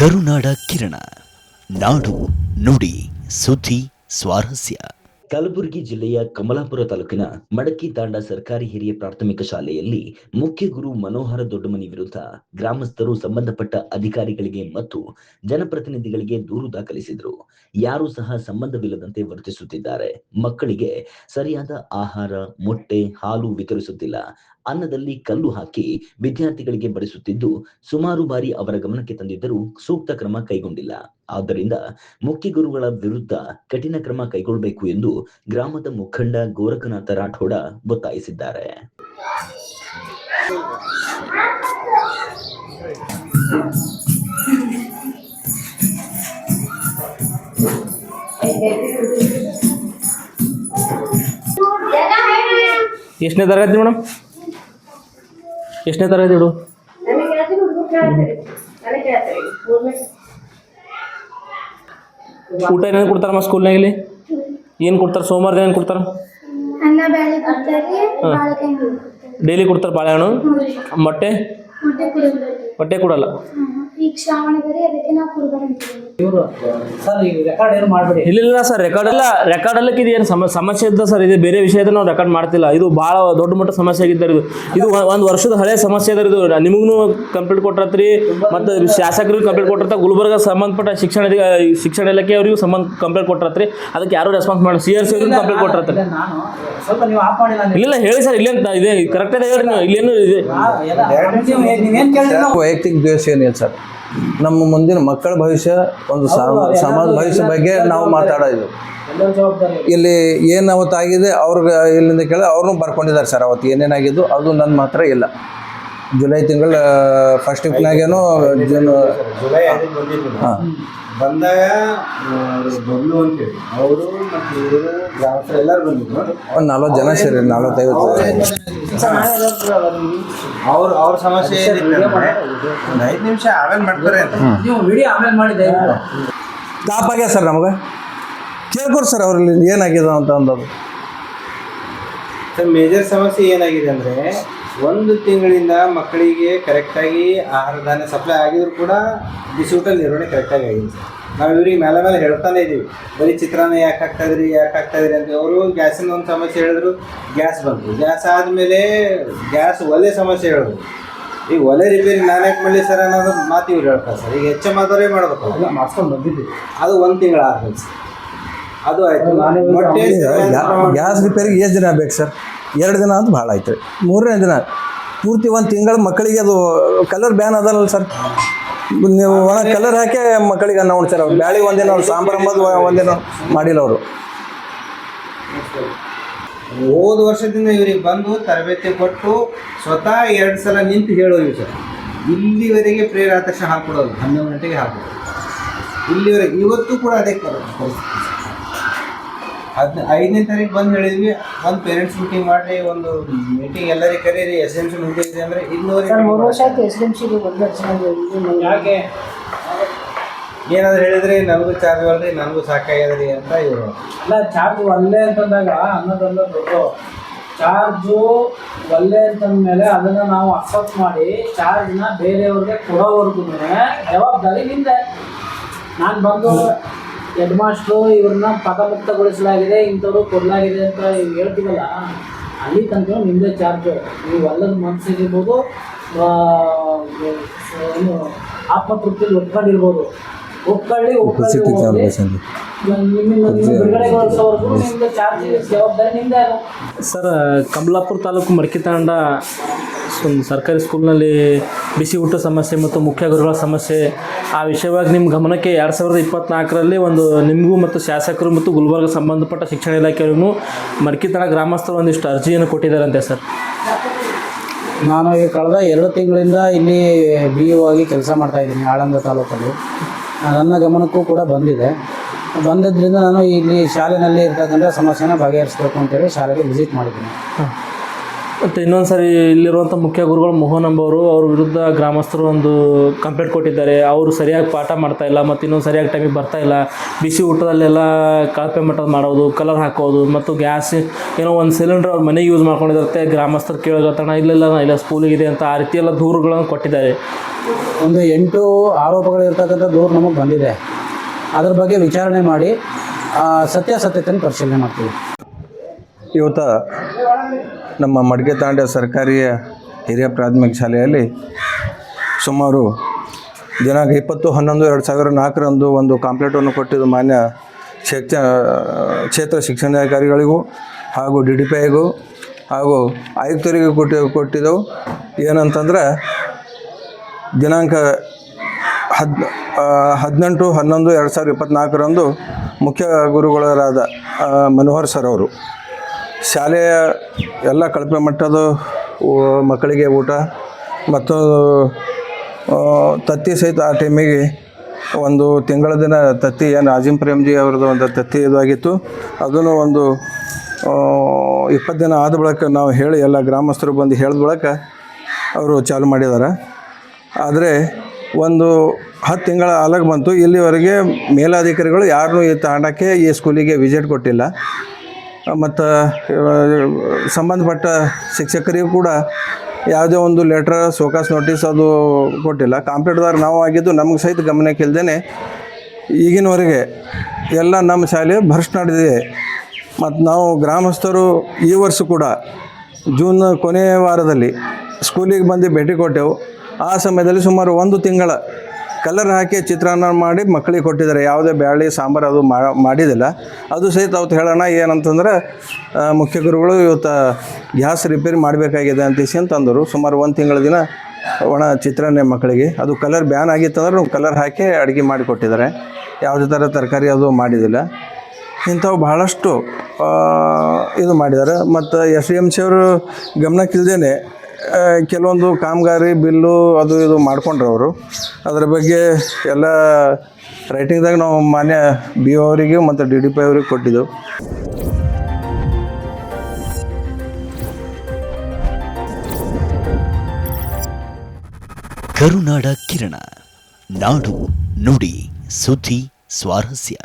ಕರುನಾಡ ಕಿರಣ. ನಾಡು ನುಡಿ, ಸುದ್ದಿ, ಸ್ವಾರಸ್ಯ. ಕಲಬುರಗಿ ಜಿಲ್ಲೆಯ ಕಮಲಾಪುರ ತಾಲೂಕಿನ ಮಡಕಿ ತಾಂಡ ಸರ್ಕಾರಿ ಹಿರಿಯ ಪ್ರಾಥಮಿಕ ಶಾಲೆಯಲ್ಲಿ ಮುಖ್ಯ ಗುರು ಮನೋಹರ ದೊಡ್ಡಮನಿ ವಿರುದ್ಧ ಗ್ರಾಮಸ್ಥರು ಸಂಬಂಧಪಟ್ಟ ಅಧಿಕಾರಿಗಳಿಗೆ ಮತ್ತು ಜನಪ್ರತಿನಿಧಿಗಳಿಗೆ ದೂರು ದಾಖಲಿಸಿದರು. ಯಾರು ಸಹ ಸಂಬಂಧವಿಲ್ಲದಂತೆ ವರ್ತಿಸುತ್ತಿದ್ದಾರೆ. ಮಕ್ಕಳಿಗೆ ಸರಿಯಾದ ಆಹಾರ, ಮೊಟ್ಟೆ, ಹಾಲು ವಿತರಿಸುತ್ತಿಲ್ಲ. ಅನ್ನದಲ್ಲಿ ಕಲ್ಲು ಹಾಕಿ ವಿದ್ಯಾರ್ಥಿಗಳಿಗೆ ಬಡಿಸುತ್ತಿದ್ದು ಸುಮಾರು ಬಾರಿ ಅವರ ಗಮನಕ್ಕೆ ತಂದಿದ್ದರೂ ಸೂಕ್ತ ಕ್ರಮ ಕೈಗೊಂಡಿಲ್ಲ. ಆದ್ದರಿಂದ ಮುಖ್ಯ ಗುರುಗಳ ವಿರುದ್ಧ ಕಠಿಣ ಕ್ರಮ ಕೈಗೊಳ್ಳಬೇಕು ಎಂದು ಗ್ರಾಮದ ಮುಖಂಡ ಗೋರಖನಾಥ ರಾಠೋಡ ಒತ್ತಾಯಿಸಿದ್ದಾರೆ. ಎಷ್ಟನೇ ತರಗತಿ ಮೇಡಮ್? ಎಷ್ಟನೇ ತರಗತಿ ಹುಡು ಊಟ ಏನೇನು ಕೊಡ್ತಾರಮ್ಮ ಸ್ಕೂಲ್ನಾಗ ಇಲ್ಲಿ? ಏನು ಕೊಡ್ತಾರೆ? ಸೋಮವಾರ ಏನು ಕೊಡ್ತಾರೆ? ಅನ್ನ ಬೇಳೆ ಕೊಡ್ತಾರೆ ಬಾಳೆಕಾಯಿ ಕೊಡ್ತಾರೆ. ಡೈಲಿ ಕೊಡ್ತಾರೆ ಬಾಳೆಹಣ್ಣು? ಮೊಟ್ಟೆ? ಮೊಟ್ಟೆ ಕೊಡಲ್ಲ. ಈಗ ಅದಕ್ಕೆ ನಾವು ಕುರುಬರ ಇವರು ಸರ್ ಈಗ ರೆಕಾರ್ಡ್ ಏನು ಮಾಡಬೇಡಿ. ಇಲ್ಲ ಇಲ್ಲ ಸರ್ ರೆಕಾರ್ಡ್ ಎಲ್ಲ ರೆಕಾರ್ಡ್ ಅಲ್ಲಕ್ಕೆ ಇದು ಏನು ಸಮ ಸಮಸ್ಯೆ ಇದ್ದ ಸರ್ ಇದು ಬೇರೆ ವಿಷಯ ಇದ್ರೆ ನಾವು ರೆಕಾರ್ಡ್ ಮಾಡ್ತಿಲ್ಲ. ಇದು ಭಾಳ ದೊಡ್ಡ ಮಟ್ಟ ಸಮಸ್ಯೆ ಆಗಿದ್ದಾರೆ ಇದು. ಇದು ಒಂದು ವರ್ಷದ ಹಳೆ ಸಮಸ್ಯೆ ಅದ ಇದು. ನಿಮಗೂ ಕಂಪ್ಲೀಟ್ ಕೊಟ್ಟಿರ್ತೀರಿ. ಮತ್ತು ಶಾಸಕರಿಗೂ ಕಂಪ್ಲೀಟ್ ಕೊಟ್ಟಿರ್ತಾರೆ. ಗುಲ್ಬರ್ಗ ಸಂಬಂಧಪಟ್ಟ ಶಿಕ್ಷಣ ಶಿಕ್ಷಣ ಇಲಾಖೆ ಅವರಿಗೂ ಸಂಬಂಧ ಕಂಪ್ಲೇಂಟ್ ಕೊಟ್ಟಿರತ್ರಿ. ಅದಕ್ಕೆ ಯಾರು ರೆಸ್ಪಾನ್ಸ್ ಮಾಡಿ ಸಿ ಆರ್ ಸಿ ಅವ್ರಿಗೂ ಕಂಪ್ಲೇಂಟ್ ಕೊಟ್ಟಿರ್ತಾರೆ. ನಾನು ಸ್ವಲ್ಪ ನೀವು ಆಫ್ ಮಾಡಿ ನಾನು ಇಲ್ಲ ಹೇಳಿ ಸರ್ ಇಲ್ಲೇನು ಇದೆ ಕರೆಕ್ಟ್ ಇದೆ ಹೇಳ್ರಿ ನೀವು. ಇಲ್ಲೇನು ಇದೆ. ವೈಯಕ್ತಿಕ ದ್ವೇಷ ಏನಿಲ್ಲ ಸರ್. ನಮ್ಮ ಮುಂದಿನ ಮಕ್ಕಳ ಭವಿಷ್ಯ ಒಂದು ಸಮ- ಸಮಾಜ ಭವಿಷ್ಯ ಬಗ್ಗೆ ನಾವು ಮಾತಾಡೋದು ಇಲ್ಲಿ ಏನು ಅವತ್ತಾಗಿದೆ ಅವ್ರಿಗೆ ಇಲ್ಲಿಂದ ಕೇಳಿ ಅವ್ರನ್ನೂ ಬರ್ಕೊಂಡಿದ್ದಾರೆ ಸರ್ ಅವತ್ತು ಏನೇನಾಗಿದ್ದು ಅದು ನನ್ನ ಮಾತ್ರ ಇಲ್ಲ. ಜುಲೈ ತಿಂಗಳ ಫಸ್ಟ್ ವೀಕ್ನಾಗೇನು ಜೂನ್ ಜುಲೈ ಐದಕ್ಕೆ ಬಂದಿದ್ರು. ಹಾಂ ಬಂದಾಗ ಬಬ್ಲು ಅಂತೇಳಿ. ಅವರು ಮತ್ತು ಇವರು ಗ್ರಾಮಸ್ಥರು ಎಲ್ಲರೂ ಬಂದಿದ್ರು. ಒಂದು ನಲ್ವತ್ತು ಜನ ಸೇರಿ ನಲ್ವತ್ತೈವತ್ತು ಅವ್ರ ಅವ್ರ ಸಮಸ್ಯೆ ಏನಿತ್ತು ಅಂದ್ರೆ ಒಂದು ಐದು ನಿಮಿಷ ಆಮೇಲೆ ಮಾಡ್ತಾರೆ ಅಂತ. ನೀವು ವಿಡಿಯೋ ಆಮೇಲೆ ಮಾಡಿದ್ದೆ. ಟಾಪ್ ಆಗ್ಯದ ಸರ್ ನಮಗೆ? ಕೇಳ್ಕೊಡಿ ಸರ್ ಅವ್ರಲ್ಲಿ ಏನಾಗಿದೆ ಅಂತ ಅಂದದು ಸರ್ ಮೇಜರ್ ಸಮಸ್ಯೆ ಏನಾಗಿದೆ ಅಂದರೆ ಒಂದು ತಿಂಗಳಿಂದ ಮಕ್ಕಳಿಗೆ ಕರೆಕ್ಟಾಗಿ ಆಹಾರ ಧಾನ್ಯ ಸಪ್ಲೈ ಆಗಿದ್ರು ಕೂಡ ಬಿಸಿ ಊಟ ನಿರ್ವಹಣೆ ಕರೆಕ್ಟಾಗಿ ಆಗಿದೆ ಸರ್. ನಾವು ಇವ್ರಿಗೆ ಮೇಲೆ ಮೇಲೆ ಹೇಳ್ತಾನೆ ಇದ್ದೀವಿ ಬರೀ ಚಿತ್ರಾನ್ನ ಯಾಕೆ ಹಾಕ್ತಾ ಇದ್ರಿ ಯಾಕೆ ಹಾಕ್ತಾ ಇದ್ರಿ ಅಂತ ಅವರು ಗ್ಯಾಸಿನ ಒಂದು ಸಮಸ್ಯೆ ಹೇಳಿದ್ರು ಗ್ಯಾಸ್ ಬಂತು. ಗ್ಯಾಸ್ ಆದಮೇಲೆ ಗ್ಯಾಸ್ ಒಲೆ ಸಮಸ್ಯೆ ಹೇಳಿದ್ರು. ಈಗ ಒಲೆ ರಿಪೇರಿ ನಾನೇ ಯಾಕೆ ಮಾಡಲಿ ಸರ್ ಅನ್ನೋದು ಮಾತು ಇವ್ರು ಹೇಳ್ತಾರೆ ಸರ್. ಈಗ ಹೆಚ್ಚು ಮಾತಾಡೇ ಮಾಡ್ಬೇಕು ಅಲ್ಲ ಮಾಡ್ಸ್ಕೊಂಡು ಬಂದಿದ್ವಿ. ಅದು ಒಂದು ತಿಂಗಳ ಆದ್ಮೇಲೆ ಸರ್. ಅದು ಆಯಿತು. ಮೊಟ್ಟೆ ಗ್ಯಾಸ್ ರಿಪೇರಿಗೆ ಎಷ್ಟು ದಿನ ಬೇಕು ಸರ್. ಎರಡು ದಿನ ಅಂತ ಭಾಳ ಆಯ್ತು. ಮೂರನೇ ದಿನ, ಪೂರ್ತಿ ಒಂದು ತಿಂಗಳು ಮಕ್ಕಳಿಗೆ ಅದು ಕಲರ್ ಬ್ಯಾನ್ ಅದಲ್ಲ ಸರ್ ನೀವು ಒಣ ಕಲರ್ ಹಾಕಿ ಮಕ್ಕಳಿಗೆ ಅನ್ನ ಉಣ್ತಾರೆ ಅವ್ರು ಬ್ಯಾಳಿ ಒಂದಿನ ಅವ್ರು ಸಾಂಬಾರು ಅಂಬದು ಒಂದಿನ ಮಾಡಿಲ್ಲ ಅವರು. ಹೋದ ವರ್ಷದಿಂದ ಇವ್ರಿಗೆ ಬಂದು ತರಬೇತಿ ಕೊಟ್ಟು ಸ್ವತಃ ಎರಡು ಸಲ ನಿಂತು ಹೇಳೋದು ಸರ್ ಇಲ್ಲಿವರೆಗೆ ಪ್ರೇರ ಹಾಕ್ಬಿಡೋದು ಹನ್ನೊಂದು ಗಂಟೆಗೆ ಹಾಕ್ಬಿಡೋದು ಇಲ್ಲಿವರೆಗೆ, ಇವತ್ತು ಕೂಡ ಅದೇ ಪರಿಸ್ಥಿತಿ. ಹದ್ ಐದನೇ ತಾರೀಕು ಬಂದು ಹೇಳಿದ್ವಿ. ಒಂದು ಪೇರೆಂಟ್ಸ್ ಮೀಟಿಂಗ್ ಮಾಡಿ ಒಂದು ಮೀಟಿಂಗ್ ಎಲ್ಲರಿಗೆ ಕರೀರಿ ಎಸ್ ಎಂ ಸಿ ಮುಗಿದಿದೆ ಅಂದ್ರೆ ಮೂರು ವರ್ಷ ಆಯ್ತು ಎಸ್ ಸಿಗೆ ಒಂದು ಯಾಕೆ? ಏನಾದ್ರು ಹೇಳಿದ್ರಿ ನನಗೂ ಚಾರ್ಜ್ ಅಲ್ರಿ ನನಗೂ ಸಾಕಾಗ್ಯದ್ರಿ ಅಂತ ಇವರು. ಅಲ್ಲ ಚಾರ್ಜ್ ಒಲ್ಲೆ ಅಂತಂದಾಗ ಅನ್ನೋದಲ್ಲ ದೊಡ್ಡ ಚಾರ್ಜು ಒಲ್ಲೆ ಅಂತಂದ್ಮೇಲೆ ಅದನ್ನ ನಾವು ಅಕ್ಸೆಪ್ಟ್ ಮಾಡಿ ಚಾರ್ಜ್ನ ಬೇರೆಯವ್ರಿಗೆ ಕೊಡೋವರೆಗೂ ಜವಾಬ್ದಾರಿ ನಿಂದೆ ನಾನು ಬಂದು ಹೆಡ್ ಮಾಸ್ಟ್ರು ಇವ್ರನ್ನ ಪದಮುಕ್ತಗೊಳಿಸಲಾಗಿದೆ ಇಂಥವ್ರು ಕೊಡಲಾಗಿದೆ ಅಂತ ಇವ್ ಹೇಳ್ತೀವಲ್ಲ ಅಲ್ಲಿ ತನಕ ನಿಮ್ಮದೇ ಚಾರ್ಜು. ನೀವು ಅಲ್ಲದ ಮನಸ್ಸಿಗಿರ್ಬೋದು ಆ, ಏನು ಆತ್ಮತೃಪ್ತಿಲಿ ಒಪ್ಕೊಂಡಿರ್ಬೋದು. ಒಪ್ಕೊಳ್ಳಿ ಒಪ್ಕೊಳ್ಳಿ ಸರ್ ಕಮಲಾಪುರ ತಾಲೂಕು ಮರ್ಕಿತಾಂಡ ಸರ್ಕಾರಿ ಸ್ಕೂಲ್ನಲ್ಲಿ ಬಿಸಿ ಊಟ ಸಮಸ್ಯೆ ಮತ್ತು ಮುಖ್ಯ ಗುರುಗಳ ಸಮಸ್ಯೆ ಆ ವಿಷಯವಾಗಿ ನಿಮ್ಮ ಗಮನಕ್ಕೆ ಎರಡು ಸಾವಿರದ ಇಪ್ಪತ್ತ್ನಾಲ್ಕರಲ್ಲಿ ಒಂದು ನಿಮಗೂ ಮತ್ತು ಶಾಸಕರು ಮತ್ತು ಗುಲ್ಬರ್ಗ ಸಂಬಂಧಪಟ್ಟ ಶಿಕ್ಷಣ ಇಲಾಖೆಯವರು ಮರ್ಕಿತನ ಗ್ರಾಮಸ್ಥರು ಒಂದಿಷ್ಟು ಅರ್ಜಿಯನ್ನು ಕೊಟ್ಟಿದ್ದಾರಂತೆ ಸರ್. ನಾನು ಈ ಕಳೆದ ಎರಡು ತಿಂಗಳಿಂದ ಇಲ್ಲಿ ಬಿ ಯು ಆಗಿ ಕೆಲಸ ಮಾಡ್ತಾ ಇದ್ದೀನಿ ಆಳಂದ ತಾಲೂಕಲ್ಲಿ. ನನ್ನ ಗಮನಕ್ಕೂ ಕೂಡ ಬಂದಿದೆ. ಬಂದಿದ್ದರಿಂದ ನಾನು ಇಲ್ಲಿ ಶಾಲೆಯಲ್ಲಿ ಇರ್ತಕ್ಕಂಥ ಸಮಸ್ಯೆನ ಬಗೆಹರಿಸ್ಬೇಕು ಅಂತೇಳಿ ಶಾಲೆಗೆ ವಿಸಿಟ್ ಮಾಡಿದ್ದೀನಿ. ಮತ್ತು ಇನ್ನೊಂದು ಸರಿ ಇಲ್ಲಿರುವಂಥ ಮುಖ್ಯ ಗುರುಗಳು ಮೋಹನ್ ಎಂಬವರು ಅವ್ರ ವಿರುದ್ಧ ಗ್ರಾಮಸ್ಥರು ಒಂದು ಕಂಪ್ಲೇಂಟ್ ಕೊಟ್ಟಿದ್ದಾರೆ. ಅವರು ಸರಿಯಾಗಿ ಪಾಠ ಮಾಡ್ತಾಯಿಲ್ಲ ಮತ್ತು ಇನ್ನೊಂದು ಸರಿಯಾಗಿ ಟೈಮಿಗೆ ಬರ್ತಾ ಇಲ್ಲ. ಬಿಸಿ ಊಟದಲ್ಲೆಲ್ಲ ಕಳಪೆ ಮಟ್ಟದ ಮಾಡೋದು ಕಲರ್ ಹಾಕೋದು ಮತ್ತು ಗ್ಯಾಸ್ ಏನೋ ಒಂದು ಸಿಲಿಂಡರ್ ಅವ್ರ ಮನೆಗೆ ಯೂಸ್ ಮಾಡ್ಕೊಂಡಿರುತ್ತೆ. ಗ್ರಾಮಸ್ಥರು ಕೇಳೋತಣ ಇಲ್ಲೆಲ್ಲ ಇಲ್ಲ ಸ್ಕೂಲಿಗಿದೆ ಅಂತ ಆ ರೀತಿ ಎಲ್ಲ ದೂರುಗಳನ್ನು ಕೊಟ್ಟಿದ್ದಾರೆ. ಒಂದು ಎಂಟು ಆರೋಪಗಳಿರ್ತಕ್ಕಂಥ ದೂರು ನಮಗೆ ಬಂದಿದೆ. ಅದ್ರ ಬಗ್ಗೆ ವಿಚಾರಣೆ ಮಾಡಿ ಸತ್ಯಾಸತ್ಯತೆಯನ್ನು ಪರಿಶೀಲನೆ ಮಾಡ್ತೀವಿ. ಇವತ್ತು ನಮ್ಮ ಮಡಿಕೆ ತಾಂಡ ಸರ್ಕಾರಿ ಹಿರಿಯ ಪ್ರಾಥಮಿಕ ಶಾಲೆಯಲ್ಲಿ ಸುಮಾರು ದಿನಾಂಕ ಇಪ್ಪತ್ತು, ಹನ್ನೊಂದು, ಎರಡು ಸಾವಿರ ನಾಲ್ಕರಂದು ಒಂದು ಕಾಂಪ್ಲೇಟನ್ನು ಕೊಟ್ಟಿದ್ದು ಮಾನ್ಯ ಕ್ಷೇತ್ರ ಕ್ಷೇತ್ರ ಶಿಕ್ಷಣಾಧಿಕಾರಿಗಳಿಗೂ ಹಾಗೂ ಡಿ ಡಿ ಪಿ ಐಗೂ ಹಾಗೂ ಆಯುಕ್ತರಿಗೂ ಕೊಟ್ಟು, ಕೊಟ್ಟಿದ್ದೆವು. ಏನಂತಂದ್ರೆ ದಿನಾಂಕ ಹದ್ ಹದಿನೆಂಟು, ಹನ್ನೊಂದು, ಎರಡು ಸಾವಿರದ ಇಪ್ಪತ್ತ್ನಾಲ್ಕರಂದು ಮುಖ್ಯ ಗುರುಗಳಾದ ಮನೋಹರ್ ಸರ್ ಅವರು ಶಾಲೆಯ ಎಲ್ಲ ಕಳಪೆ ಮಟ್ಟದ ಮಕ್ಕಳಿಗೆ ಊಟ ಮತ್ತು ತತ್ತಿ ಸಹಿತ ಆ ಟೈಮಿಗೆ ಒಂದು ತಿಂಗಳ ದಿನ ತತ್ತಿ ಏನು ಆಜಿಂ ಪ್ರೇಮ್ಜಿ ಅವ್ರದ್ದು ಒಂದು ತತ್ತಿ ಇದಾಗಿತ್ತು. ಅದನ್ನು ಒಂದು ಇಪ್ಪತ್ತು ದಿನ ಆದ ಬಳಿಕ ನಾವು ಹೇಳಿ ಎಲ್ಲ ಗ್ರಾಮಸ್ಥರು ಬಂದು ಹೇಳಿದ ಬಳಿಕ ಅವರು ಚಾಲು ಮಾಡಿದ್ದಾರೆ ಆದರೆ ಒಂದು ಹತ್ತು ತಿಂಗಳ ಅಲಗ್ ಬಂತು. ಇಲ್ಲಿವರೆಗೆ ಮೇಲಾಧಿಕಾರಿಗಳು ಯಾರನ್ನೂ ಈ ತಾಂಡಕ್ಕೆ ಈ ಸ್ಕೂಲಿಗೆ ವಿಸಿಟ್ ಕೊಟ್ಟಿಲ್ಲ. ಮತ್ತು ಸಂಬಂಧಪಟ್ಟ ಶಿಕ್ಷಕರಿಗೂ ಕೂಡ ಯಾವುದೇ ಒಂದು ಲೆಟ್ರ್ ಸೋಕಾಸ್ ನೋಟಿಸ್ ಅದು ಕೊಟ್ಟಿಲ್ಲ. ಕಾಂಪ್ಲೇಟ್ದಾರ ನಾವು ಆಗಿದ್ದು ನಮಗೆ ಸಹಿತ ಗಮನಕ್ಕೆ ಇಲ್ದೇ ಈಗಿನವರೆಗೆ ಎಲ್ಲ ನಮ್ಮ ಶಾಲೆ ಭರ್ಷ್ ನಡೆದಿದೆ ಮತ್ತು ನಾವು ಗ್ರಾಮಸ್ಥರು ಈ ವರ್ಷ ಕೂಡ ಜೂನ್ ಕೊನೆಯ ವಾರದಲ್ಲಿ ಸ್ಕೂಲಿಗೆ ಬಂದು ಭೇಟಿ ಕೊಟ್ಟೆವು. ಆ ಸಮಯದಲ್ಲಿ ಸುಮಾರು ಒಂದು ತಿಂಗಳ ಕಲರ್ ಹಾಕಿ ಚಿತ್ರಾನ್ನ ಮಾಡಿ ಮಕ್ಕಳಿಗೆ ಕೊಟ್ಟಿದ್ದಾರೆ. ಯಾವುದೇ ಬ್ಯಾಳಿ, ಸಾಂಬಾರು ಅದು ಮಾಡಿದಿಲ್ಲ. ಅದು ಸಹಿತ ಅವತ್ತು ಹೇಳೋಣ, ಏನಂತಂದ್ರೆ ಮುಖ್ಯ ಗುರುಗಳು ಇವತ್ತು ಗ್ಯಾಸ್ ರಿಪೇರಿ ಮಾಡಬೇಕಾಗಿದೆ ಅಂತ ಅಂತಂದರು ಸುಮಾರು ಒಂದು ತಿಂಗಳ ದಿನ ಒಣ ಚಿತ್ರಾನ್ನ ಮಕ್ಕಳಿಗೆ. ಅದು ಕಲರ್ ಬ್ಯಾನ್ ಆಗಿತ್ತಂದ್ರೆ ಕಲರ್ ಹಾಕಿ ಅಡುಗೆ ಮಾಡಿ ಕೊಟ್ಟಿದ್ದಾರೆ. ಯಾವುದೇ ಥರ ತರಕಾರಿ ಅದು ಮಾಡಿದಿಲ್ಲ. ಇಂಥವು ಬಹಳಷ್ಟು ಇದು ಮಾಡಿದ್ದಾರೆ. ಮತ್ತು ಎಸ್ ಡಿ ಎಂ ಸಿ ಅವರು ಗಮನಕ್ಕಿಲ್ದೇ ಕೆಲವೊಂದು ಕಾಮಗಾರಿ, ಬಿಲ್ಲು ಅದು ಇದು ಮಾಡ್ಕೊಂಡ್ರು ಅವರು ಅದರ ಬಗ್ಗೆ ಎಲ್ಲ ರೈಟಿಂಗ್ದಾಗ ನಾವು ಮಾನ್ಯ ಬಿ ಒ ಅವರಿಗೆ ಮತ್ತು ಡಿ ಡಿ ಪಿ ಅವ್ರಿಗೆ ಕೊಟ್ಟಿದ್ದೆವು. ಕರುನಾಡ ಕಿರಣ, ನಾಡು ನುಡಿ, ಸುದ್ದಿ, ಸ್ವಾರಸ್ಯ.